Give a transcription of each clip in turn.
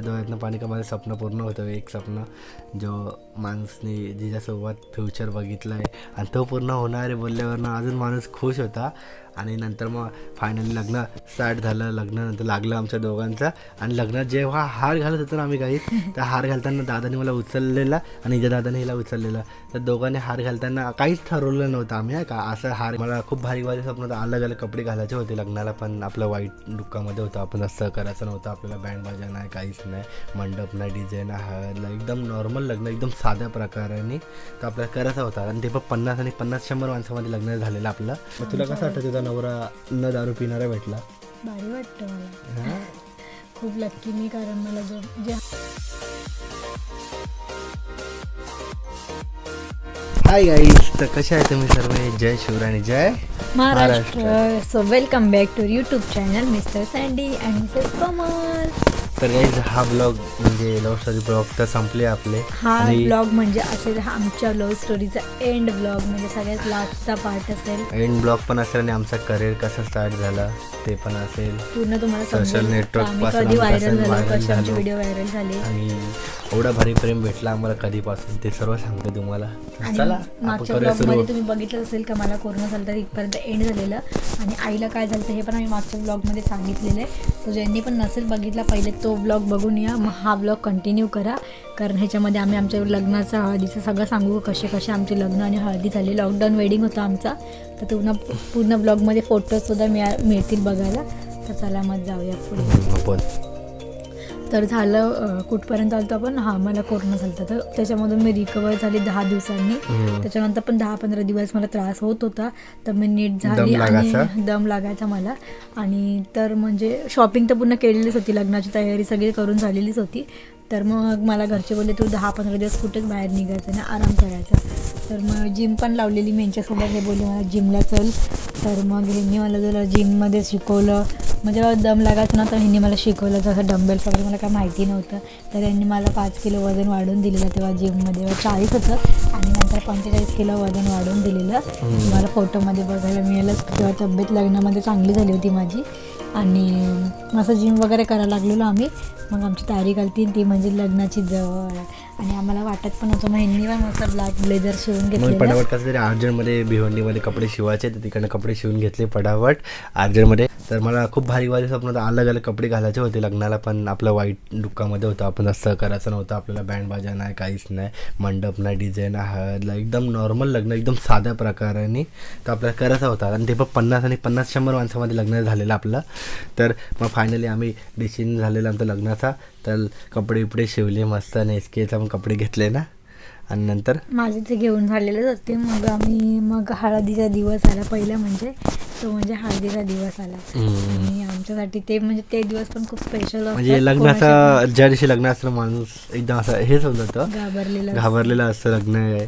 डोळ्यातनं पाणी का माझं स्वप्न पूर्ण होतं. एक स्वप्न जो माणूसने जिच्यासोबत फ्युचर बघितलं आहे आणि तो पूर्ण होणार आहे बोलल्यावरनं अजून माणूस खुश होता. आणि नंतर मग फायनली लग्न स्टार्ट झालं. लग्नानंतर लागलं आमच्या दोघांचं. आणि लग्नात जेव्हा हार घालत होतो ना आम्ही काही तर हार घालताना दादाने मला उचललेला आणि हिच्या दादाने हिला उचललेला. तर दोघांनी हार घालताना काहीच ठरवलं नव्हतं आम्ही का? असं हार मला खूप भारी भारी स्वप्न होतं अलग अलग कपडे घालायचे होते लग्नाला पण आपलं वाईट दुःखामध्ये होतं. आपण असं करायचं नव्हतं. आपल्याला बँड बाजा नाही काहीच नाही. मंडप नाही डीजे नाही एकदम नॉर्मल लग्न एकदम साध्या प्रकाराने तर आपल्याला करायचा होता. आणि ते पण पन्नास आणि पन्नास शंभर माणसामध्ये लग्न झालेलं आपलं. मग तुला कसं वाटतं तुझा नवरा न दारू पिणारा भेटला. भारी वाटतं मला. हा? खूप लक्की मी कारण मला जो जे हाय गाईज तर कशा आहे तुम्ही सर्व? जय शिवराणी जय Maharashtra. So welcome back to YouTube channel mister Sandy and Mrs Kamal तर गाईज हा ब्लॉग म्हणजे लव्ह स्टोरी ब्लॉग तर संपले आपले. हा आणि ब्लॉग म्हणजे असेल हा आमच्या लव्ह स्टोरीचा एंड ब्लॉग म्हणजे सगळ्यात लास्टचा पार्ट असेल. एंड ब्लॉग पण असेल आणि आमचा करिअर कसं स्टार्ट झाला. ते पण असेल. पूर्ण तुम्हाला आम्ही पासून कधी व्हायरल झालो कसे आमचे. व्हिडिओ व्हायरल झाले. आणि एवढा भारी प्रेम भेटला आम्हाला कधीपासून ते सर्व सांगतो तुम्हाला. चला मागच्या करूया ब्लॉगमध्ये सुरू तुम्ही बघितलं असेल का मला कोरोना झालं तर इथपर्यंत एंड झालेलं. आणि आईला काय झालं हे पण आम्ही मागच्या ब्लॉगमध्ये सांगितलेलं आहे. सो ज्यांनी पण नसेल बघितला पहिले तो ब्लॉग बघून या. मग हा ब्लॉग कंटिन्यू करा. कारण ह्याच्यामध्ये आम्ही आमच्या लग्नाचं हळदीचं सगळं सांगू कसे कसे आमचे लग्न आणि हळदी झाली. लॉकडाऊन वेडिंग होता आमचा. तर पूर्ण पूर्ण ब्लॉगमध्ये फोटोजसुद्धा मिळा मिळतील बघायला. तर चला मग जाऊया पुढे. तर झालं कुठपर्यंत आलं आपण? हां मला कोरोना झाला तर त्याच्यामधून मी रिकवर झाली दहा दिवसांनी. त्याच्यानंतर पण दहा पंधरा दिवस मला त्रास होत होता. तर मी नीट झाली आणि? दम लागायचा मला. आणि तर म्हणजे शॉपिंग तर पूर्ण केलेलीच होती. लग्नाची तयारी सगळी करून झालेलीच होती. तर मग मला घरचे बोलले तू दहा पंधरा दिवस कुठेच बाहेर निघायचं नाही आराम करायचा. तर मग जिम पण लावलेली मी यांच्यासोबत. हे बोलले मला जिमला चल. तर मग ह्यांनी मला जरा जिममध्ये शिकवलं. म्हणजे जेव्हा दम लागायचं ना तर ह्यांनी मला शिकवलं. जसं डंबेल्स वगैरे मला काय माहिती नव्हतं तर यांनी मला पाच किलो वजन वाढवून दिलेलं तेव्हा जिममध्ये चाळीस होतं. आणि नंतर पंचेचाळीस किलो वजन वाढवून दिलेलं. मला फोटोमध्ये बघायला मिळालं तेव्हा तब्येत लग्नामध्ये चांगली झाली होती माझी. आणि असं जिम वगैरे करायला लागलेलो आम्ही. मग आमची तारीख आली ती म्हणजे लग्नाची जवळ. आणि आम्हाला वाटत पण होतं मग ह्यांनी पण मस्त ब्लॅक ब्लेझर शिवून मग घेतलेलं पटापट कसं तरी अर्जंटमध्ये भिवंडीमध्ये कपडे शिवायचे तर तिकडनं कपडे शिवून घेतले पटापट अर्जंटमध्ये तर मला खूप भारी भारी स्वप्न होतं अलग अलग कपडे घालायचे होते लग्नाला पण आपलं वाईट दुःखामध्ये होतं. आपण असं करायचं नव्हतं. आपल्याला बँड बाजा नाही काहीच नाही. मंडप नाही डिझाईन नाही हळदला एकदम नॉर्मल लग्न एकदम साध्या प्रकाराने तर आपल्याला करायचा होता. आणि ते पण पन्नास आणि पन्नास शंभर माणसामध्ये लग्न झालेलं आपलं. तर मग फायनली आम्ही डिसिजन झालेला आमचं लग्नाचा. तर कपडे उपडे शिवले मस्त आणि एस केचा पण कपडे घेतले ना. आणि नंतर? माझे ते घेऊन झालेलेच होते. मग आम्ही मग हळदीचा दिवस आला पहिला म्हणजे. तो म्हणजे हळदीचा दिवस आला. आणि आमच्यासाठी ते म्हणजे ते दिवस पण खूप स्पेशल म्हणजे लग्नाचा ज्या दिवशी लग्न असतं माणूस एकदम असं हेच होत होतं घाबरलेलं घाबरलेलं असतं लग्न आहे.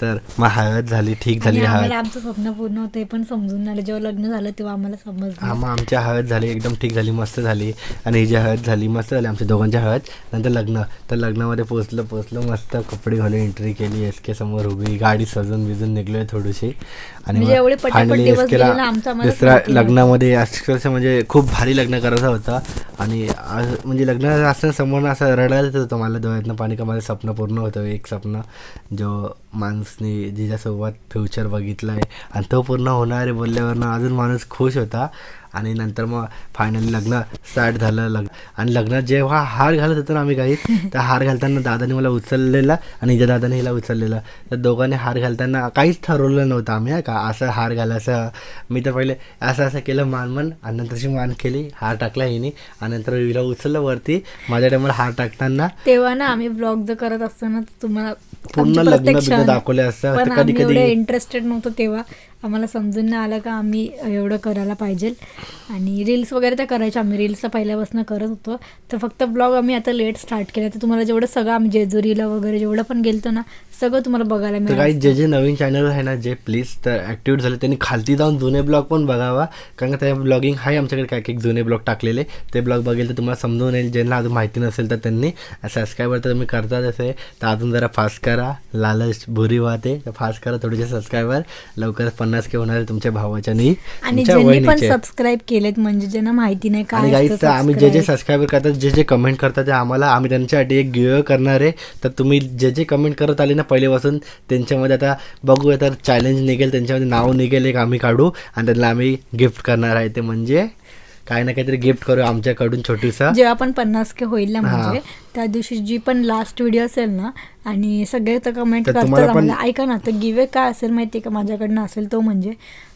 तर मग हळद झाली ठीक झाली हळद. आमचं स्वप्न पूर्ण होतं हे पण समजून आलं. जेव्हा लग्न झालं तेव्हा आम्हाला हा समजलं मग आमच्या हळद झाली एकदम ठीक झाली मस्त झाली. आणि हिची हळद झाली मस्त झाली आमच्या दोघांच्या हळद. नंतर लग्न. तर लग्नामध्ये पोचलं पोचलं मस्त कपडे घालून एंट्री केली एस के समोर उभी गाडी सजून बिजून निघलोय थोडीशी. आणि म्हणजे एवढे आमचं दुसऱ्या नव्हतं. लग्नामध्ये अक्षरशः म्हणजे खूप भारी लग्न करायचा होता. आणि म्हणजे लग्न असताना समोर असं रडायला येत होतं मला डोळ्यातनं पाणी का माझं स्वप्न पूर्ण होतं. एक स्वप्न जो माणूसने जिच्यासोबत फ्युचर बघितलं आहे आणि तो पूर्ण होणार आहे बोलल्यावरनं अजून माणूस खुश होता. आणि नंतर मग फायनली लग्न स्टार्ट झालं लग्न आणि लग्नात जेव्हा हार घालत होतो ना आम्ही काही तर हार घालताना दादाने मला उचललेला आणि हिच्या दादाने हिला उचललेला. तर दोघांनी हार घालताना काहीच ठरवलं नव्हतं आम्ही का? असं हार घालायचं मी तर पहिले असं असं केलं मान आणि नंतरची मान केली हार टाकला हिने. आणि नंतर हिला उचललं वरती. माझ्या टायमाला हार टाकताना तेव्हा ना आम्ही ब्लॉग जर करत असताना तुम्हाला पूर्ण लग्न दाखवले असतं. कधी- कधी- इंटरेस्टेड नव्हतो तेव्हा. आम्हाला समजून नाही आलं का आम्ही एवढं करायला पाहिजे. आणि रील्स वगैरे तर करायचे आम्ही. रील्स तर पहिल्यापासून करत होतो. तर फक्त ब्लॉग आम्ही आता लेट स्टार्ट केला. तर तुम्हाला जेवढं सगळं आम्ही जेजुरीला वगैरे जेवढं पण गेलतो ना सगळं तुम्हाला बघायला मिळेल काही जे जे नवीन चॅनल आहे ना जे प्लीज तर ॲक्टिव्ह झाले त्यांनी खालती जाऊन जुने ब्लॉग पण बघावा. कारण का त्या ब्लॉगिंग आहे आमच्याकडे काय काही जुने ब्लॉग टाकलेले. ते ब्लॉग बघेल तर तुम्हाला समजून येईल. ज्यांना अजून माहिती नसेल तर त्यांनी सबस्क्राईबर तर तुम्ही करताच असे. तर अजून जरा फास्ट करा. लालच बुरी वाहते. तर फास्ट करा थोडेसे सबस्क्रायबर लवकरच पन्नास के होणार आहे तुमच्या भावाच्या नाही आणि ज्यांनी पण. सबस्क्राईब केलेत म्हणजे ज्यांना माहिती नाही काय आम्ही जे जे. सबस्क्राईबर करतात जे जे कमेंट करतात ते आम्हाला आम्ही त्यांच्यासाठी एक गिव करणार आहे. तर तुम्ही जे जे कमेंट करत आले ना पहिलेपासून त्यांच्यामध्ये आता बघूया तर चॅलेंज निघेल त्यांच्यामध्ये नाव निघेल एक आम्ही काढू आणि त्यांना आम्ही गिफ्ट करणार आहे ते म्हणजे काही ना काहीतरी गिफ्ट करू आमच्याकडून छोटूसा. जेव्हा पण पन्नास के होईल ना. म्हणजे त्या दिवशी जी पण लास्ट व्हिडिओ असेल ना आणि सगळे तर कमेंट तर करतात तुम्हाला पण- आम्हाला ऐका ना तर गिवे काय असेल माहिती आहे का माझ्याकडनं? असेल तो म्हणजे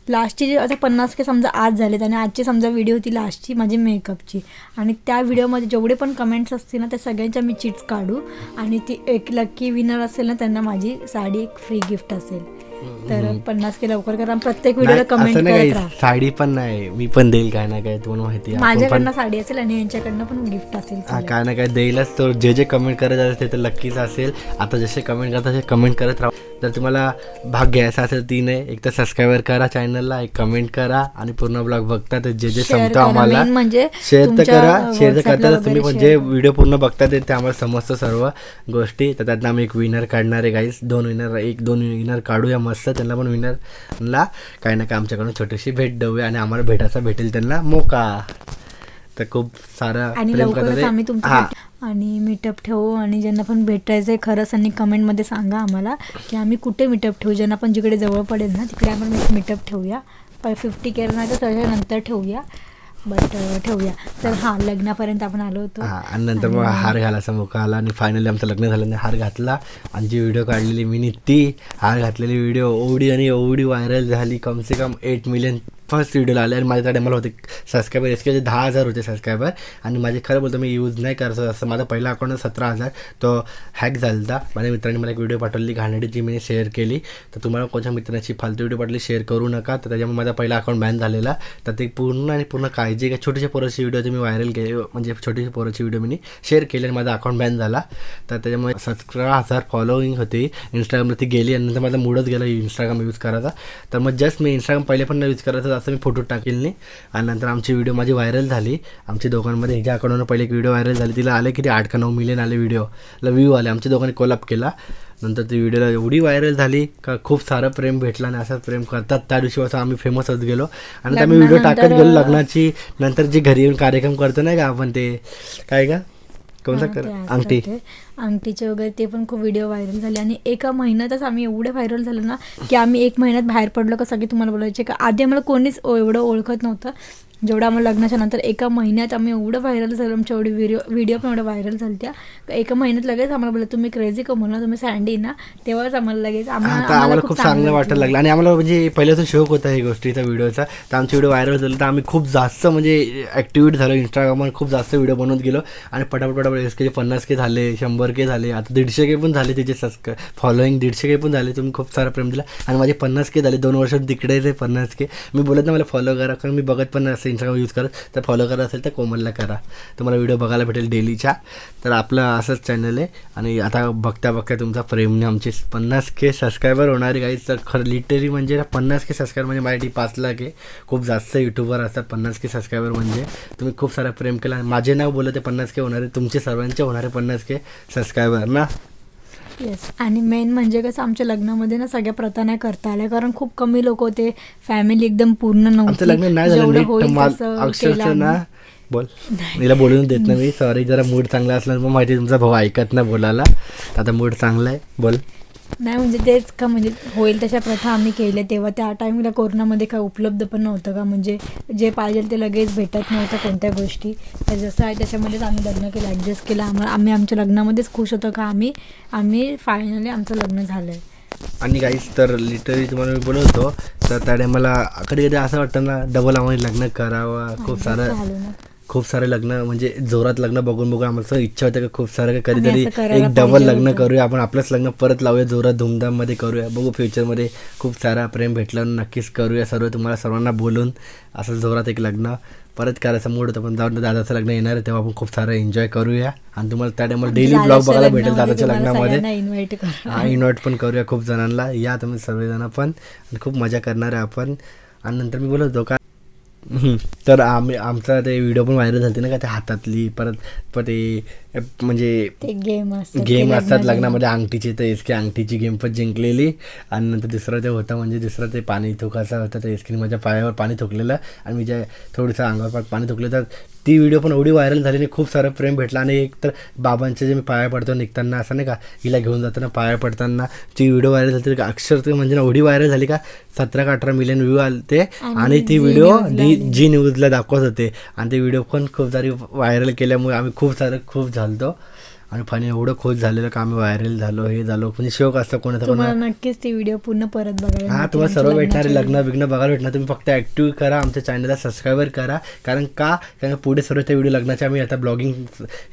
लास्टची जी आता पन्नास के समजा आज झालेत आणि आजची समजा व्हिडिओ होती लास्टची माझी मेकअपची आणि त्या व्हिडिओमध्ये जेवढे पण कमेंट्स असतील ना त्या सगळ्यांच्या मी चिट्स काढू आणि ती एक लकी विनर असेल ना त्यांना माझी साडी एक फ्री गिफ्ट असेल. तर पन्नास के लवकर करा. प्रत्येक व्हिडिओला कमेंट असं नाही करत काही. राहा. साडी पण नाही. मी पण देईल काय ना काय तुम्हाला माहिती. आहे. आपण पण माझ्याकडनं साडी असेल आणि यांच्याकडनं पण गिफ्ट असेल हा. काय ना काय देईलच तो. जे जे कमेंट करत असेल ते तर नक्कीच असेल. आता जसे कमेंट करत तसे कमेंट करत राहा. जर तुम्हाला भाग घ्यायचा असेल तीने एक तर सबस्क्राईबर करा चॅनलला एक कमेंट करा आणि पूर्ण ब्लॉग बघता तर जे जे Share करा. आम्हाला. Main म्हणजे शेअर तर तुमच्या, करा. शेअर तर WhatsApp ला करताच तुम्ही वगैरे पण जे share. व्हिडिओ पूर्ण बघता ते ते आम्हाला समजतं सर्व गोष्टी. तर त्यातनं आम्ही एक विनर काढणार आहे गाईस दोन विनर एक दोन विनर काढूया मस्त. त्यांना पण विनरला. काही ना काय आमच्याकडून छोटीशी भेट देऊया आणि आम्हाला भेटायचा भेटेल त्यांना मोका. तर खूप सारा आणि लवकरच आम्ही तुमच्या आणि मीटअप ठेवू आणि ज्यांना पण भेटायचं आहे खरंच त्यांनी कमेंटमध्ये सांगा आम्हाला की आम्ही कुठे मीटअप ठेवू? ज्यांना पण जिकडे जवळ पडेल ना तिकडे आपण मीटअप ठेवूया. फिफ्टी केअर नाही तर त्याच्या नंतर ठेवूया. बट ठेवूया. तर हां. लग्नापर्यंत आपण आलो होतो. हा आणि नंतर मग हार घालायचा मोका आला आणि फायनली आमचं लग्न झालं आणि हार घातला. आणि जी व्हिडिओ काढलेली मी ती हार घातलेली व्हिडिओ ओवडी आणि एवढी व्हायरल झाली. कमसे कम एट मिलियन फर्स्ट व्हिडिओला आले आणि माझ्या त्या टायमाला होते सबस्क्रायबर एसके दहा हजार होते सबस्क्रायबर आणि माझे खरं बोलतो मी यूज नाही करायचं असं माझा पहिला अकाउंट सतरा हजार. तो हॅक झाला होता माझ्या मित्रांनी मला एक व्हिडिओ पाठवली घाणेडी जी मी शेअर केली. तर तुम्हाला कोणत्या मित्राची फालतू व्हिडिओ पाठवली शेअर करू नका. तर त्याच्यामुळे माझा पहिला अकाउंट बॅन झालेला. तर ते पूर्ण आणि पूर्ण काळजी घ्या. छोटीशा पोराची व्हिडिओ तुम्ही व्हायरल म्हणजे केले म्हणजे छोटीशी पोराची व्हिडिओ मी शेअर केली आणि माझा अकाउंट बॅन झाला. तर त्याच्यामुळे सतरा हजार फॉलोईंग होती. इंस्टाग्रामवरती गेली आणि नंतर माझा मूडच गेला इंस्टाग्राम यूज करायचा. तर मग जस्ट मी इंस्टाग्राम पहिले पण यूज करायचं. असं मी फोटो टाकेल नाही आणि नंतर आमची व्हिडिओ माझी व्हायरल झाली. आमच्या दोघांमध्ये ह्याच्या अकाउंटवर पहिले एक व्हिडिओ व्हायरल झाली. तिला आले किती आठ का नऊ मिलियन आले व्हिडिओला व्ह्यू आले. आमच्या दोघांनी कोलअप केला. नंतर ती व्हिडिओला एवढी व्हायरल झाली का खूप सारं प्रेम भेटलं आणि असं प्रेम करतात. त्या दिवशीपासून आम्ही फेमस होत गेलो. आणि आम्ही व्हिडिओ टाकत गेलो लग्नाची. नंतर जे घरी येऊन कार्यक्रम करतो नाही का आपण ते. काय का कोणता असतात अंगठी. अंगठीचे वगैरे ते पण खूप व्हिडिओ व्हायरल झाले. आणि एका महिन्यातच आम्ही एवढे व्हायरल झालो ना की आम्ही एक महिन्यात बाहेर पडलो का सगळे तुम्हाला बोलायचे. का आधी आम्हाला कोणीच एवढं ओळखत नव्हतं. जेवढं आम्हाला लग्नाच्या नंतर एका महिन्यात आम्ही एवढं व्हायरल झालो आमच्या एवढी व्हिडिओ व्हिडिओ पण एवढं व्हायरल झाल्या त्या एका महिन्यात लगेच आम्हाला बोललं तुम्ही क्रेझी कमवलं ना तुम्ही सँडी ना. तेव्हाच आम्हाला लगेच आम्हाला खूप चांगलं वाटायला. लागलं आणि आम्हाला म्हणजे पहिल्याचा शौक होता ही गोष्टीचा व्हिडिओचा तर आमची व्हिडिओ व्हायरल झाली तर आम्ही खूप जास्त म्हणजे ॲक्टिव्हिट झालो. इंस्टाग्रामवर खूप जास्त व्हिडिओ बनवत गेलो. आणि पटापट पटापट एस के पन्नास के झाले शंभर के झाले आता दीडशे के पण झाले त्याचे सबस्क्राय फॉलोईंग दीडशे के पण झाले. तुम्ही खूप सारा प्रेम दिला. आणि माझे पन्नास के झाले दोन वर्षात तिकडे ते पन्नास के. मी बोलत ना मला फॉलो करा कारण मी बघत पण असं इंस्टाग्राम यूज करत तर फॉलो करत असेल तर कोमलला करा. तुम्हाला व्हिडिओ बघायला भेटेल डेलीच्या तर आपलं असंच चॅनल आहे. आणि आता बघता बघता तुमचा प्रेमने आमचे पन्नास के सबस्क्रायबर होणारे काही तर खरं लिटरली म्हणजे ना पन्नास के सबस्क्रायबर म्हणजे माझ्यासाठी पाच लाख आहे. खूप जास्त यूट्यूबर असतात पन्नास के सबस्क्रायबर म्हणजे. तुम्ही खूप सारा प्रेम केला. आणि माझे नाव बोलत आहे पन्नास के होणारे तुमचे सर्वांचे होणारे पन्नास के सबस्क्रायबर ना? येस आणि मेन म्हणजे कसं आमच्या लग्नामध्ये ना सगळ्या प्रथा नाही करता आल्या. कारण खूप कमी लोक होते. फॅमिली एकदम पूर्ण आमचं नव्हती लग्न नाही झालं जेवढं नीट होईल माल- तसं केलं अक्षरशः ना आम्ही. बोल तिला बोलून देत ना मी. सॉरी जरा मूड चांगला असला मग माहिती आहे तुमचा भाऊ ऐकत ना बोलायला. आता मूड चांगला आहे. बोल. नाही म्हणजे तेच का म्हणजे होईल तशा प्रथा आम्ही केल्या तेव्हा. त्या टाईमला कोरोनामध्ये काय उपलब्ध पण नव्हतं का? म्हणजे जे पाहिजे ते लगेच भेटत नव्हतं कोणत्या गोष्टी. तर जसं आहे त्याच्यामध्येच आम्ही लग्न केलं ॲडजस्ट केलं. आम्हाला आम्ही आमच्या लग्नामध्येच खुश होतो का? आम्ही आम्ही फायनली आमचं लग्न झालं आहे आणि गाईस तर लिटरली तुम्हाला मी बोलवतो तर त्या टायमाला कधी कधी असं वाटतं ना डबल आम्हाला लग्न करावं खूप सारं झालं ना. खूप सारे लग्न म्हणजे जोरात लग्न बघून बघून आम्हाला इच्छा होते का खूप सारं कधीतरी एक डबल लग्न. करूया. आपण आपलंच लग्न परत लावूया जोरात धूमधाममध्ये करूया. बघू फ्युचरमध्ये खूप सारा प्रेम भेटलं नक्कीच करूया सर्व तुम्हाला सर्वांना बोलून असं जोरात एक लग्न. परत करायचा मूड होता पण जाऊन दादाचं लग्न येणार आहे तेव्हा आपण खूप सारं एन्जॉय करूया. आणि तुम्हाला त्या टायमाला डेली ब्लॉग बघायला भेटेल दादाच्या लग्नामध्ये. इन्व्हाइट हा पण करूया खूप जणांना. या तुम्ही सर्वजण पण. खूप मजा करणार आहे आपण. आणि नंतर मी बोलत होतो का. तर आम्ही आमचा ते व्हिडिओ पण व्हायरल झालते ना का ते हातातली परत परत ते म्हणजे गेम असतात गेम असतात. लग्नामध्ये अंगठीचे तर एस के अंगठीची गेम पण जिंकलेली. आणि नंतर दुसरं ते होतं म्हणजे दुसरं ते पाणी थुकायचं होतं तर एस केने माझ्या पायावर पाणी थुकलेलं. आणि मी ज्या थोडंसं अंगावर पाणी थुकलं तर ती व्हिडिओ पण एवढी व्हायरल झाली आणि खूप सारं प्रेम भेटलं. आणि एक तर बाबांचे जे मी पाया पडतो निघताना असं नाही का हिला घेऊन जाताना पाया पडताना ती व्हिडिओ व्हायरल झाली. तर अक्षर म्हणजे ना एवढी व्हायरल झाली का सतरा का अठरा मिलियन व्ह्यू आले ते आणि ती व्हिडिओ. जी न्यूजला दाखवत होते. आणि ते व्हिडिओ पण खूप सारी व्हायरल केल्यामुळे आम्ही खूप सारं खूप झालतो. आणि फनी एवढं खुश झालेलं का आम्ही व्हायरल झालो हे झालो. म्हणजे शोक असतं कोणाचा तुम्हाला कोणा नक्कीच ती व्हिडिओ पूर्ण परत बघायला हा तुम्हाला सर्व भेटणारे लग्न बिग्न बघायला भेटणार. तुम्ही फक्त ॲक्टिव्ह करा आमच्या चॅनलला सबस्क्राईबर करा. कारण का? कारण पुढे सर्व त्या व्हिडिओ लग्नाचे आम्ही आता ब्लॉगिंग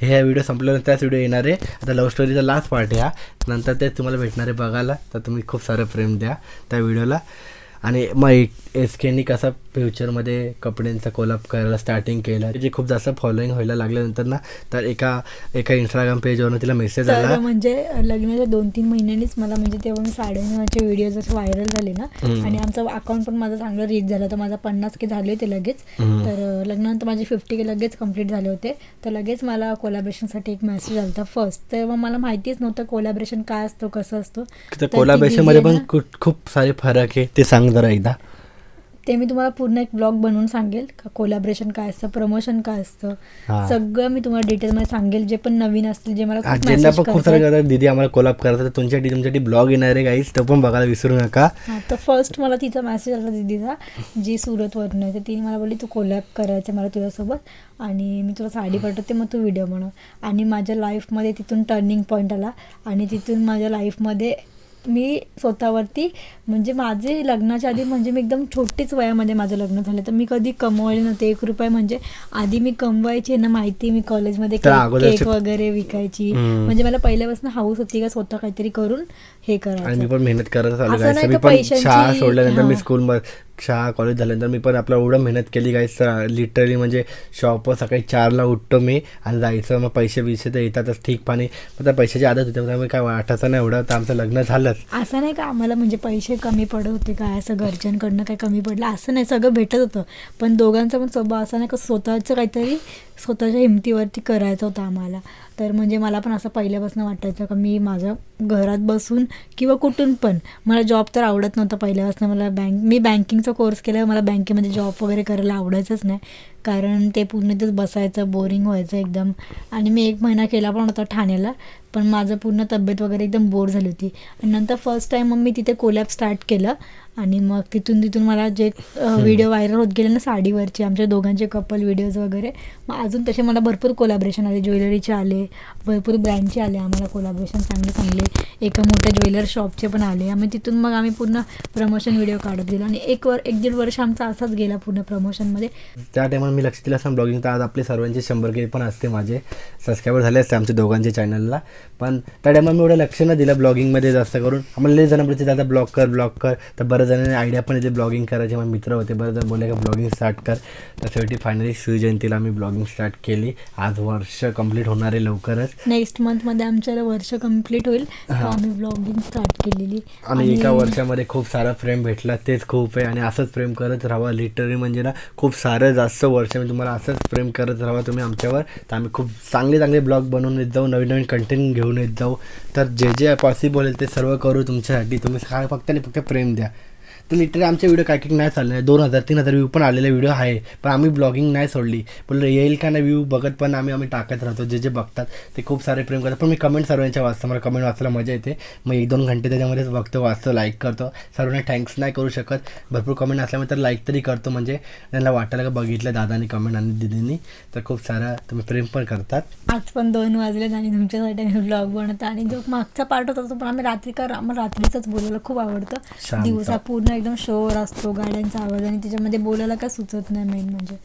हे व्हिडिओ संपल्यानंतर त्याच व्हिडिओ येणार आहे. आता लव्ह स्टोरीचा लास्ट पार्ट हा नंतर ते तुम्हाला भेटणार आहे बघायला. तर तुम्ही खूप सारं प्रेम द्या त्या व्हिडिओला आणि मग एस केनी कसा फ्युचरमध्ये कपड्यांचा कोलाप करायला स्टार्टिंग केलं. जे खूप जास्त फॉलोईंग व्हायला लागल्यानंतर ना तर एका एका इंस्टाग्राम पेजवरून तिला मेसेज आला. म्हणजे लग्नाच्या दोन तीन महिन्यांनीच मला म्हणजे तेव्हा मी साडेनऊचे व्हिडिओ जसे व्हायरल झाले ना. आणि आमचं अकाउंट पण माझं चांगलं रीच झालं. तर माझा पन्नास के झाले होते लगेच. तर लग्नानंतर माझे फिफ्टी के लगेच कंप्लीट झाले होते. तर लगेच मला कोलॅबरेशनसाठी एक मेसेज आला होता फर्स्ट तेव्हा मला माहितीच नव्हतं कोलॅबरेशन काय असतो कसं असतो. तर तर ती कोलॅबरेशनमध्ये दीदी आहे पण खूप सारे फरक आहे. ते सांग जरा एकदा. ते मी तुम्हाला पूर्ण एक ब्लॉग बनवून सांगेल. का कोलॅबरेशन काय असतं प्रमोशन काय असतं. सगळं मी तुम्हाला डिटेलमध्ये सांगेल. जे पण नवीन असतील जे मला message पण खूप सारे करतात. दीदी आम्हाला कोलाप करतात. तुमच्यासाठी तुमच्यासाठी ब्लॉग येणार आहे गाईस तो पण बघायला विसरू नका. तर फर्स्ट मला तिचा मेसेज आला दीदीचा जी सुरतवरून आहे. तर तिने मला बोलली तू कोलॅब करायचं मला तुझ्यासोबत आणि मी तुला साडी पाठवते मग तू व्हिडिओ बनव. आणि माझ्या लाईफमध्ये तिथून टर्निंग पॉईंट आला. आणि तिथून माझ्या लाईफमध्ये मी स्वतःवरती म्हणजे माझे लग्नाच्या आधी म्हणजे मी एकदम छोटीच वयामध्ये माझं लग्न झालं. तर मी कधी कमवले नव्हते. एक रुपये म्हणजे आधी मी कमवायची ना माहिती मी कॉलेजमध्ये केक वगैरे विकायची. म्हणजे मला पहिल्यापासून हाऊस होती का स्वतः काहीतरी करून हे मी पण मेहनत करत आलो असं नाही मी का पण पैशांची- शाळा कॉलेज झाल्यानंतर मी पण आपलं एवढं मेहनत केली गाईस लिटरली म्हणजे शॉपवर सकाळी चारला उठतो मी आणि जायचं. मग पैसे बिसे तर येतातच ठीक पाणी. मग त्या पैशाची आदत होती. त्यामुळे काय वाटायचं नाही एवढं. तर आमचं लग्न झालंच. असं नाही का आम्हाला म्हणजे पैसे कमी पडत होते काय असं घरच्यांकडनं काय कमी पडलं? असं नाही. सगळं भेटत होतं. पण दोघांचा पण स्वभाव असा नाही का स्वतःचं काहीतरी स्वतःच्या हिमतीवरती करायचं होतं आम्हाला. तर म्हणजे मला पण असं पहिल्यापासून वाटायचं का मी माझ्या घरात बसून किंवा कुठून पण. मला जॉब तर आवडत नव्हता पहिल्यापासून. मला बँक मी बँकिंगचं कोर्स केला मला बँकेमध्ये जॉब वगैरे करायला आवडायचंच नाही. कारण ते पूर्ण तेच बसायचं बोरिंग व्हायचं एकदम. आणि मी एक महिना केला पण होता ठाण्याला. पण माझं पूर्ण तब्येत वगैरे एकदम बोर झाली होती. आणि नंतर फर्स्ट टाईम मग मी तिथे कोलॅब स्टार्ट केलं. आणि मग तिथून तिथून मला जे व्हिडिओ व्हायरल होत गेले ना साडीवरचे आमच्या दोघांचे कपल व्हिडिओज वगैरे मग अजून तसे मला भरपूर कोलॅबरेशन आले. ज्वेलरीचे आले भरपूर ब्रँडचे आले आम्हाला कोलॅबरेशन चांगले चांगले. एका मोठ्या ज्वेलर शॉपचे पण आले. आम्ही तिथून मग आम्ही पूर्ण प्रमोशन व्हिडिओ काढत गेलो. आणि एक वर एक दीड वर्ष आमचा असाच गेला पूर्ण प्रमोशनमध्ये त्या टायमाला मी लक्ष दिलं असं ब्लॉगिंग तर आज आपले सर्वांचे शंभर के पण असते माझे. सबस्क्रायबर झाले असते आमच्या दोघांच्या चॅनलला पण त्या टायमाला मी एवढं लक्ष न दिलं ब्लॉगिंगमध्ये जास्त करून. आम्हाला लई जण बोलते दादा ब्लॉग कर ब्लॉग कर तर बऱ्याच जणांनी आयडिया पण येते ब्लॉगिंग करायचे. माझे मित्र होते बरेच जण बोलले का ब्लॉगिंग स्टार्ट कर. शेवटी फायनली शिवजयंतीला आम्ही ब्लॉगिंग स्टार्ट केली. आज वर्ष कंप्लीट होणार आहे लवकरच. नेक्स्ट मंथमध्ये आमच्याला वर्ष कंप्लीट होईल. आम्ही ब्लॉगिंग स्टार्ट केलेली. आणि एका वर्षामध्ये खूप सारा प्रेम भेटला. तेच खूप आहे. आणि असंच प्रेम करत राहावा लिटरली म्हणजे ना खूप सारं जास्त वर्ष मी तुम्हाला असंच प्रेम करत राहावा तुम्ही आमच्यावर. तर आम्ही खूप चांगले चांगले ब्लॉग बनवून येत जाऊ. नवीन नवीन कंटेंट घेऊन येत जाऊ. तर जे जे पॉसिबल होईल ते सर्व करू तुमच्यासाठी. तुम्ही फक्त आणि फक्त प्रेम द्या. तर लिटरली आमचे व्हिडिओ काय काही नाही चालले दोन हजार तीन हजार व्ह्यू पण आलेले व्हिडिओ आहे. पण आम्ही ब्लॉगिंग नाही सोडली. बोललो येईल का नाही व्ह्यू बघत पण आम्ही आम्ही टाकत राहतो. जे जे बघतात ते खूप सारे प्रेम करतात. पण मी कमेंट सर्वांच्या वाचतो. मला कमेंट वाचायला मजा येते. मग एक दोन घंटे त्याच्यामध्येच बघतो वाचतो लाईक करतो. सर्वांना थँक्स नाही करू शकत. भरपूर कमेंट असल्यामुळे तर लाईक तरी करतो. म्हणजे त्यांना वाटायला का बघितलं दादानी कमेंट आणि दिदींनी. तर खूप सारा तुम्ही प्रेम पण करतात. आज पण दोन वाजलेत आणि तुमच्यासाठी ब्लॉग बनवतो. आणि जो मागचा पार्ट होता तो पण आम्ही रात्री आम्हाला रात्रीचंच बोलायला खूप आवडतं. दिवसा पूर्ण एकदम शोर असतो गाड्यांचा आवाज आणि त्याच्यामध्ये बोलायला काय सुचत नाही मेन म्हणजे.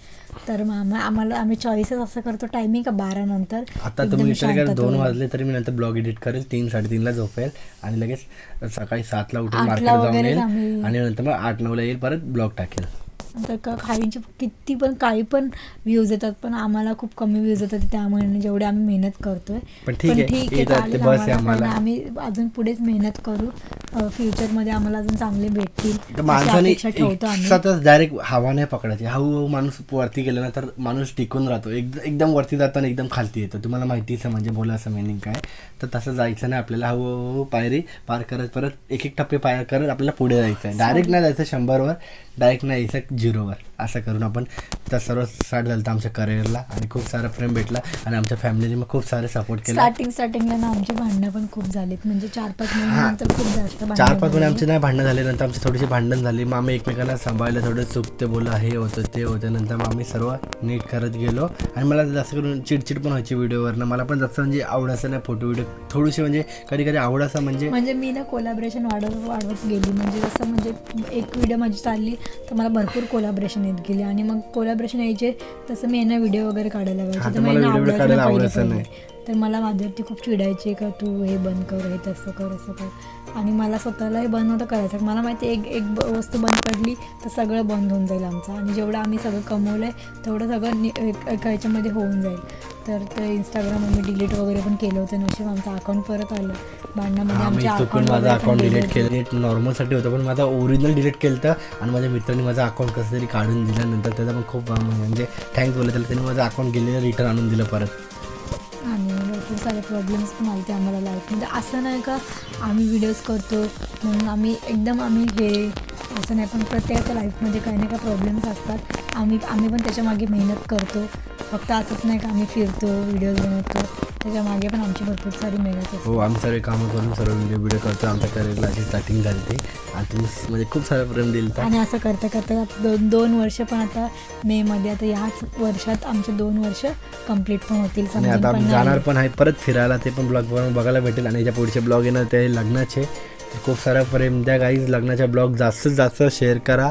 तर आम्हाला आम्ही चॉईसेस असं करतो टायमिंग का बारा नंतर. आता तुम्ही विचार करा दोन. वाजले तरी मी नंतर ब्लॉग एडिट करेल तीन साडेतीनला झोपेल आणि लगेच सकाळी सातला उठून मार्केट जाऊन येईल आणि नंतर मग आठ नऊला येईल परत ब्लॉग टाकेल. तर का काहींचे किती पण काही पण व्ह्यूज येतात पण आम्हाला खूप कमी व्ह्यूज येतात त्यामुळे जेवढे आम्ही मेहनत करतोय. पण ठीक आहे, आम्ही अजून पुढेच मेहनत करू. फ्युचरमध्ये आम्हाला अजून चांगले भेटतील माणसाने एकसाथच डायरेक्ट हवा नाही पकडायची. हळूहळू माणूस वरती गेला ना तर माणूस टिकून राहतो. एक एकदम वरती जाताना एकदम खालती येतो. तुम्हाला माहितीच आहे म्हणजे बोलायचं मिनिंग काय. तर तसं जायचं नाही आपल्याला हळूहळू पायरी पार करत परत एक एक टप्पे पार करत आपल्याला पुढे जायचं आहे डायरेक्ट नाही जायचं शंभरवर डायरेक्ट नाही यायचं झिरोवर. असं करून आपण तर सर्व स्टार्ट झालं आमच्या करिअरला आणि खूप सारा प्रेम भेटला आणि आमच्या फॅमिलीने मग खूप सारे सपोर्ट केला. स्टार्टिंग स्टार्टिंगला ना आमची भांडणं पण खूप झालीत. म्हणजे चार पाच महिन्यानंतर खूप जास्त चार पाच महिने. आमचे नाही भांडणं झाले नंतर आमची थोडीशी भांडण झाली. मग आम्ही एकमेकांना सांभाळलं थोडं चुकते बोललं हे होतं ते होतं. नंतर मग आम्ही सर्व नीट करत गेलो. आणि मला जास्त करून चिडचिड पण व्हायची व्हिडिओवरनं. मला पण जास्त म्हणजे आवडायचं नाही फोटो व्हिडिओ थोडीशी म्हणजे कधी कधी आवडायचं म्हणजे म्हणजे मी ना कोलॅबरेशन वाढवत वाढवत गेली. म्हणजे जसं म्हणजे एक व्हिडिओ माझी चालली तर मला भरपूर कोलॅबरेशन येत गेली. आणि मग कोलॅबरेशन यायचे तसं मी यांना व्हिडिओ वगैरे काढायला पहिले. तर मला माझ्यावरती खूप चिडायचे का तू हे बंद कर हे तसं कर असं कर. आणि मला स्वतःला हे बंद नव्हतं करायचं. मला माहिती आहे, एक एक वस्तू बंद पडली तर सगळं बंद होऊन जाईल आमचं. आणि जेवढं आम्ही सगळं कमवलं आहे तेवढं सगळं नि- एक- एका ह्याच्यामध्ये होऊन जाईल. तर ते इंस्टाग्राम आम्ही डिलीट वगैरे पण केलं होतं नशीब आमचं अकाउंट परत आलं. भांडणामध्ये आमच्या माझं पण अकाउंट डिलीट केलं. नॉर्मलसाठी होतं पण माझा ओरिजिनल डिलीट केलं होतं आणि माझ्या मित्रांनी माझं अकाउंट कसं तरी काढून दिलं. नंतर त्याचा पण खूप म्हणजे थँक्स बोललं त्याला त्यांनी माझं अकाउंट गेलेलं रिटर्न आणून दिलं परत. खूप भरपूर सारे प्रॉब्लेम्स पण आले ते आम्हाला लाईफमध्ये असं नाही का आम्ही व्हिडिओज करतो म्हणून आम्ही एकदम आम्ही हे असं नाही पण प्रत्येकाच्या लाईफमध्ये काही ना काही प्रॉब्लेम्स असतात. आम्ही आम्ही पण त्याच्यामागे मेहनत करतो. फक्त असंच नाही का आम्ही फिरतो व्हिडिओज बनवतो. त्याच्यामागे पण आमची भरपूर सारी मेहनत असते. हो आम्ही सर्व कामं करून सर्व व्हिडिओ व्हिडिओ करतो. आमच्या करिअरला अशी स्टार्टिंग झाली ती. आणि तुम्ही म्हणजे खूप सारं प्रेम दिलं. आणि असं करता करता दोन दोन वर्ष पण आता मेमध्ये आता ह्याच वर्षात आमचे दोन वर्ष कंप्लीट पण होतील आणि आता जाणार. पण आहे. परत फिरायला ते पण ब्लॉग बघायला भेटेल. आणि याच्या पुढचे ब्लॉग येणार ते लग्नाचे. खूप सारा प्रेम. द्या गाईज लग्नाच्या ब्लॉग जास्तीत जास्त शेअर करा.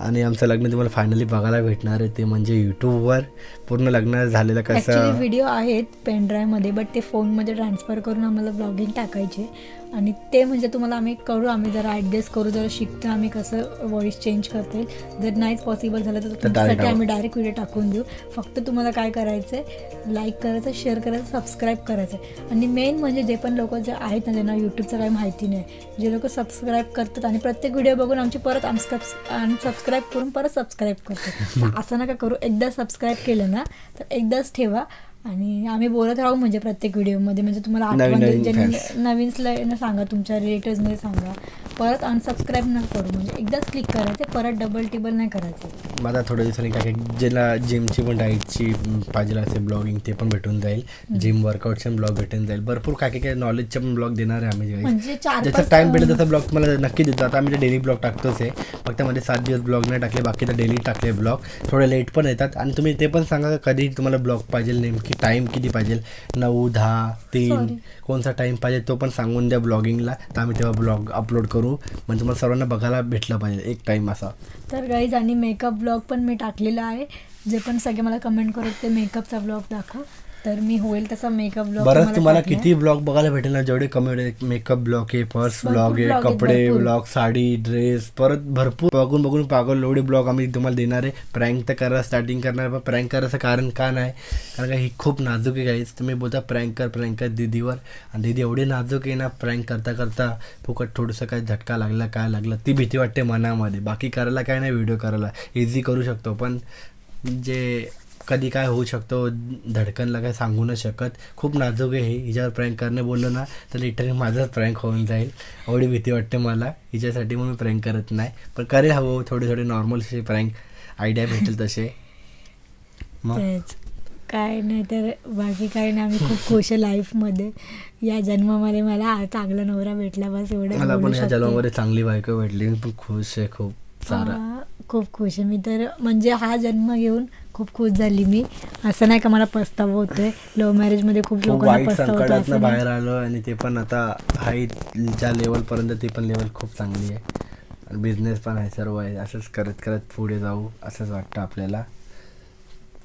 आणि आमचं लग्न तुम्हाला फायनली बघायला भेटणार आहे. ते म्हणजे यूट्यूबवर पूर्ण लग्न झालेलं कसं व्हिडिओ आहेत पेनड्राईव्हमध्ये बट ते फोनमध्ये ट्रान्सफर करून आम्हाला ब्लॉगिंग टाकायचे. आणि ते म्हणजे तुम्हाला आम्ही करू आम्ही जरा ॲडजस्ट करू जरा शिकतो आम्ही कसं व्हॉईस चेंज करता येईल जर नाहीच पॉसिबल झालं तर तुमच्यासाठी आम्ही डायरेक्ट व्हिडिओ टाकून देऊ. फक्त तुम्हाला काय करायचं आहे लाईक करायचं शेअर करायचं सबस्क्राईब करायचं आहे आणि मेन म्हणजे जे पण लोक जे आहेत ना ज्यांना यूट्यूबचं काही माहिती नाही जे लोक सबस्क्राईब करतात आणि प्रत्येक व्हिडिओ बघून आमची परत अनस्क्राईब सबस्क्राईब करून परत सबस्क्राईब करतात. असं नका करू एकदा सबस्क्राईब केलं ना तर एकदाच ठेवा. आणि आम्ही बोलत राहू म्हणजे प्रत्येक व्हिडिओमध्ये. म्हणजे तुम्हाला नवीन- आठवण नवीन. नवीनला ना सांगा तुमच्या रिलेटिव्समध्ये सांगा. परत अनसबस्क्राईब न करू म्हणजे एकदाच क्लिक करायचं परत डबल टिबल नाही करायचं. माझा थोड्या दिवसांनी काय ज्याला जिमची पण डाईटची पाहिजे असेल ब्लॉगिंग ते पण भेटून जाईल. जिम वर्कआउटचे ब्लॉग भेटून जाईल. भरपूर काय काय काय नॉलेजचे पण ब्लॉग देणार आहे आम्ही. म्हणजे जसं टाइम भेटेल तसं ब्लॉग तुम्हाला नक्की देतो. आता आम्ही डेली ब्लॉग टाकतोच आहे फक्त मध्ये सात दिवस ब्लॉग नाही टाकले बाकी तर डेली टाकले ब्लॉग थोडे लेट पण येतात. आणि तुम्ही ते पण सांगा का कधी तुम्हाला ब्लॉग पाहिजे नेमकी. टाईम किती पाहिजे? नऊ दहा तीन. कोणता टाईम पाहिजे तो पण सांगून द्या ब्लॉगिंगला तर आम्ही तेव्हा ब्लॉग अपलोड करू. म्हणजे तुम्हाला सर्वांना बघायला भेटलं पाहिजे एक टाईम असा. तर गाईज आणि मेकअप ब्लॉग पण मी टाकलेला आहे. जे पण सगळे मला कमेंट करत ते मेकअपचा ब्लॉग दाखव. तर मी होईल तसा मेकअप ब्लॉग बरंच तुम्हाला किती ब्लॉग बघायला भेटेल ना जेवढे कमी मेकअप ब्लॉग आहे पर्स ब्लॉग आहे कपडे. ब्लॉग साडी ड्रेस परत भरपूर. बघून बघून पागल एवढे ब्लॉग आम्ही तुम्हाला देणार आहे. प्रँक तर करा स्टार्टिंग करणार पण प्रँक करायचं कारण का नाही? कारण का ही खूप नाजूक आहे गाईच तुम्ही बोलता प्रँक कर प्रँक कर दीदीवर. आणि दीदी एवढी नाजूक आहे ना प्रँक करता करता फुकट थोडंसं काय झटका लागला काय लागला ती भीती वाटते मनामध्ये. बाकी करायला काय नाही व्हिडिओ करायला. इझी करू शकतो पण जे कधी काय होऊ शकतो धडकनला काय सांगू नाही शकत. खूप नाजूक आहे ही हिच्यावर प्रँक करणे बोललो ना तर लिटरली माझाच प्रँक होऊन जाईल. एवढी भीती वाटते मला. हिच्यासाठी मग मी प्रँक करत नाही. पण करेल हवं थोडे थोडे नॉर्मल असे प्रँक आयडिया भेटेल तसे. मग? काय नाही तर बाकी काही नाही. आम्ही खूप खुश आहे लाईफमध्ये या जन्मामध्ये मला चांगला नवरा भेटला. बस एवढं मला पण. जन्मामध्ये चांगली बायको भेटली. मी पण खुश आहे खूप सारा. खूप खुश आहे. मी तर म्हणजे हा जन्म घेऊन खूप खुश झाली मी. असं नाही का मला पस्तावा होतोय. लव्ह मॅरेजमध्ये खूप खूप लोकांना पस्तावा होतो बाहेर. आलो आणि ते पण आता हाईटच्या लेवलपर्यंत ती पण लेवल खूप चांगली आहे. आणि बिझनेस पण आहे सर्व आहे. असंच करत करत पुढे जाऊ असंच वाटतं आपल्याला.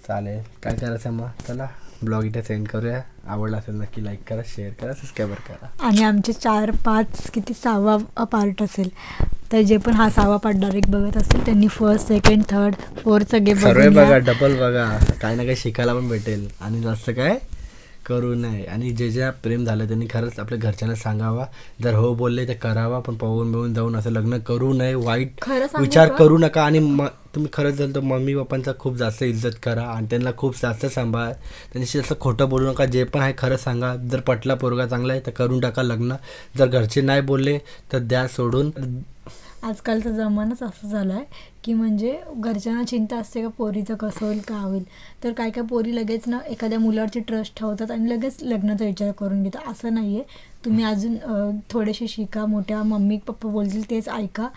चालेल. काय करायचं मग? चला ब्लॉग इथे सेंड करूया. आवडला असेल नक्की लाईक करा शेअर करा सबस्क्राईबर करा. आणि आमचे चार पाच किती सहावा पार्ट असेल. तर जे पण हा सहावा पार्ट डायरेक्ट बघत असतील त्यांनी फर्स्ट सेकंड थर्ड फोर्थ सगळे सर्व बघा. डबल बघा. काही ना काही शिकायला पण भेटेल. आणि जास्त काय करू नये. आणि जे जे प्रेम झालं त्यांनी खरंच आपल्या घरच्यांना सांगावा. जर हो बोलले तर करावा पण पाहून बिहून जाऊन असं लग्न करू नये. वाईट विचार? करू नका. आणि म तुम्ही खरंच झालं तर मम्मी पप्पांचा खूप जास्त इज्जत करा आणि त्यांना खूप जास्त सांभाळ त्यांच्याशी असं खोटं बोलू नका. जे पण आहे खरं सांगा. जर पटला पोरगा चांगला आहे तर करून टाका लग्न. जर घरचे नाही बोलले तर द्या सोडून. आजकालचा जमानाच असं झाला आहे की म्हणजे घरच्यांना चिंता असते का पोरीचं कसं होईल का होईल. तर काय काय पोरी लगेच ना एखाद्या मुलावरती ट्रस्ट ठेवतात आणि लगेच लग्नाचा विचार करून घेतात. असं नाही आहे तुम्ही अजून थोडेसे शिका मोठ्या मम्मी पप्पा बोलतील तेच ऐका.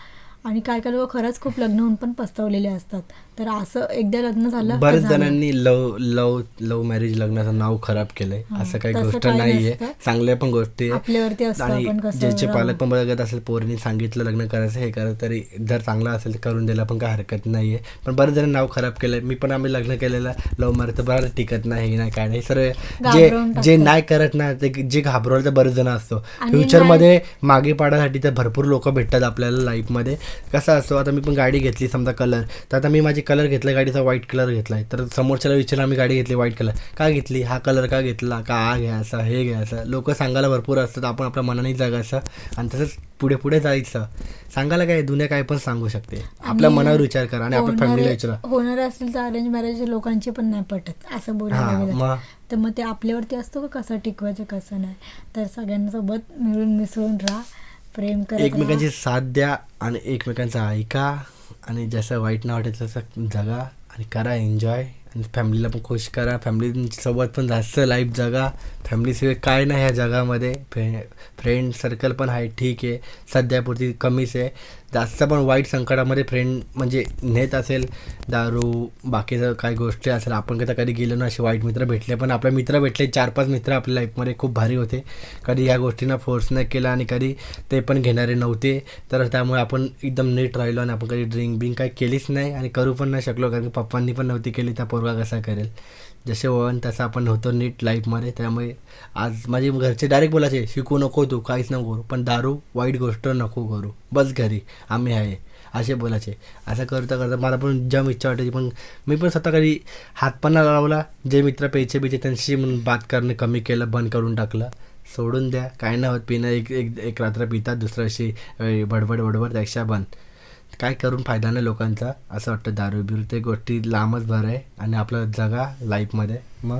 आणि काय काय लोक खरंच खूप लग्न होऊन पण पस्तावलेले असतात. तर असं एकदा लग्न झालं झालं. जणांनी लव लव लव मॅरेज लग्नाचं नाव खराब केलंय असं काही गोष्ट काही नाहीये. चांगल्या पण गोष्टी आहे आपल्यावरती आणि ज्याचे. पालक पण बघत असेल पोरीने सांगितलं लग्न करायचं हे करायचं तरी जर चांगलं असेल तर करून द्यायला पण काय हरकत नाहीये पण बरेच जण नाव खराब केलंय मी पण आम्ही लग्न केलेलं लव्ह मॅरेज तर बरं टिकत नाही हे नाही काय नाही सर्व जे जे. नाही करत ना ते जे घाबरवलं तर बरेच जण असतो फ्युचरमध्ये मागे पाडण्यासाठी तर भरपूर लोक भेटतात आपल्याला लाईफमध्ये कसं असतो आता मी पण गाडी घेतली समजा कलर तर आता मी माझी कलर घेतला गाडीचा व्हाईट कलर घेतलाय. तर समोरच्याला विचारलं आम्ही गाडी घेतली व्हाईट कलर का घेतली? हा कलर का घेतला? का हा घ्यायचा? हे घ्यायचं? लोक सांगायला भरपूर असतात आपण आपल्या मनाने जगायचं आणि तसंच पुढे पुढे जायचं. सांगायला काय? दुनिया काय पण सांगू शकते. आपल्या मनावर विचार करा आणि आपल्या फॅमिलीला विचारा. होणार असेल तर अरेंज मॅरेज लोकांची पण नाही पटत असं बोलायला तर मग ते आपल्यावरती असतो का? कसं टिकवायचं कसं नाही? तर सगळ्यांना सोबत मिळून मिसळून राहा प्रेम करत एकमेकांची. साथ द्या आणि एकमेकांचं ऐका. आणि जसं वाईट न वाटेल तसं जगा आणि करा एन्जॉय आणि फॅमिलीला पण खुश करा. फॅमिलीसोबत पण जास्त लाईफ जगा. फॅमिलीशिवाय काय नाही ह्या जगामध्ये. फ्रे फ्रेंड सर्कल पण आहे ठीक आहे. सध्यापुरती कमीच आहे. जास्त पण वाईट संकटामध्ये फ्रेंड म्हणजे नेत असेल दारू बाकीचं काही गोष्टी असेल आपण कधी कधी गेलो ना असे वाईट मित्र भेटले. पण आपले मित्र भेटले चार पाच मित्र आपल्या लाईफमध्ये खूप भारी होते. कधी ह्या गोष्टींना फोर्स नाही केला आणि कधी ते पण घेणारे नव्हते. तर त्यामुळे आपण एकदम नीट राहिलो आणि आपण कधी ड्रिंक बिंक काही केलीच नाही आणि करू पण नाही शकलो कारण की पप्पांनी पण नव्हती केली त्या पोरगा कसा करेल? जसे वळण तसं आपण होतो नीट लाईफमध्ये त्यामुळे आज माझे घरचे डायरेक्ट बोलायचे शिकू नको तू काहीच नको करू. पण दारू वाईट गोष्ट नको करू. बस घरी आम्ही आहे. असे बोलायचे. असं करता करता मला पण जम इच्छा वाटायची. पण मी पण स्वतः कधी हातपणा लावला जे मित्र प्यायचे बिचे त्यांची म्हणून बात करणं कमी केलं बंद करून टाकलं. सोडून द्या. काय नाही होत पिणं एक एक एक रात्र पितात दुसऱ्याशी बडबड बडबड त्यापेक्षा बंद. काय करून फायदा नाही लोकांचा? असं वाटतं दारू बिरू ते गोष्टी लांबच भर आहे आणि आपलं जगा लाईफमध्ये मग?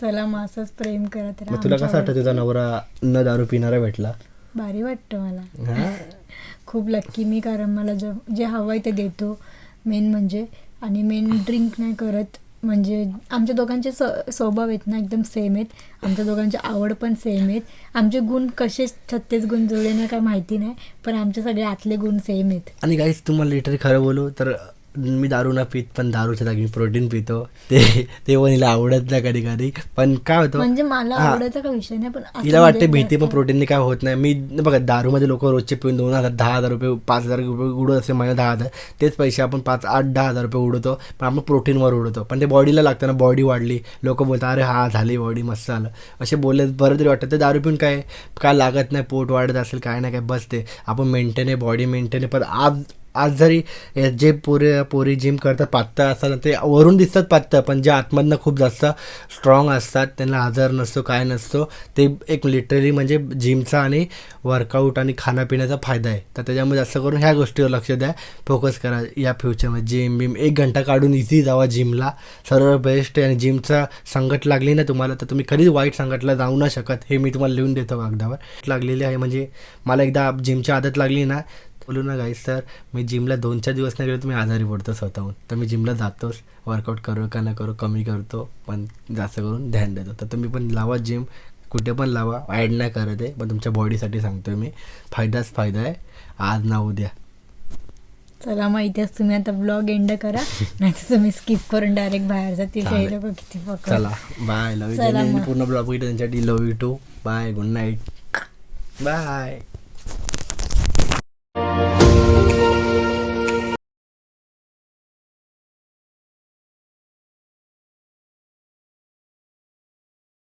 चला मग असंच प्रेम करत राहा. मग तुला कसं वाटतं. तुझा नवरा न दारू पिणारा भेटला? भारी वाटतं मला? खूप लक्की मी कारण मला जे जे हवं आहे ते देतो. मेन म्हणजे. आणि मेन ड्रिंक नाही करत. म्हणजे आमच्या दोघांचे स स्वभाव आहेत ना एकदम सेम आहेत. आमच्या दोघांची आवड पण सेम आहेत. आमचे गुण कसे छत्तीस गुण जुळले नाही काय माहिती नाही पण आमचे सगळे आतले गुण सेम आहेत. आणि काहीच तुम्हाला लिटरी खरं बोलू तर मी दारू ना पित पण दारूच्या जागी प्रोटीन पितो. ते ते पण हिला आवडत नाही कधी कधी. पण काय होतं? म्हणजे मला हा. आवडायचा का विषय नाही पण असं हिला वाटते म्हणजे भीती पण प्रोटीनने काय होत नाही. मी बघा दारूमध्ये लोक रोजचे पिऊन दोन हजार दहा हजार रुपये पाच हजार रुपये उडत असे महिना दहा हजार. तेच पैसे आपण पाच आठ दहा हजार रुपये उडवतो पण आपण प्रोटीनवर उडवतो पण ते बॉडीला लागतं ना बॉडी वाढली. लोक बोलतात अरे हा झाली बॉडी मस्त झालं. असे बोलले बरं तरी वाटतं. ते दारू पिऊन काय काय लागत नाही पोट वाढत असेल काय नाही काय बसते आपण मेंटेन आहे बॉडी मेंटेन आहे पण आज आज जरी जे पोरे पोरी जिम करतात पातळ असतात ते वरून दिसतात पातळ पण जे आतमधनं खूप जास्त स्ट्रॉंग असतात त्यांना आजार नसतो काय नसतो ते एक लिटरली म्हणजे जिमचा आणि वर्कआउट आणि खाण्यापिण्याचा फायदा आहे. तर त्याच्यामुळे जास्त करून ह्या गोष्टीवर लक्ष द्या. फोकस करा. या फ्युचरमध्ये जिम बिम एक घंटा काढून इझी जावा जिमला सर्व बेस्ट आहे. आणि जिमचा संकट लागली ना तुम्हाला तर तुम्ही कधीच वाईट संकटला जाऊ नाही शकत. हे मी तुम्हाला लिहून देतो कागदावर लागलेली आहे म्हणजे मला एकदा जिमची आदत लागली ना बोलू ना गाईस सर मी जिमला दोन चार दिवस नाही गेलो तर मी आजारी पडतो स्वतःहून. तर मी जिमला जातोच. वर्कआउट करू का ना करू कमी करतो पण जास्त करून ध्यान देतो. तर तुम्ही पण लावा जिम कुठे पण लावा ॲड नाही करत आहे पण तुमच्या बॉडीसाठी सांगतोय मी. फायदाच फायदा आहे. आज ना उद्या. चला मग इथेच तुम्ही आता ब्लॉग एंड करा. नाही तुम्ही स्किप करून डायरेक्ट बाहेर चालेल. लोक किती पकड चला बाय लव यू. पूर्ण ब्लॉग त्यांच्यासाठी love you too bye good night bye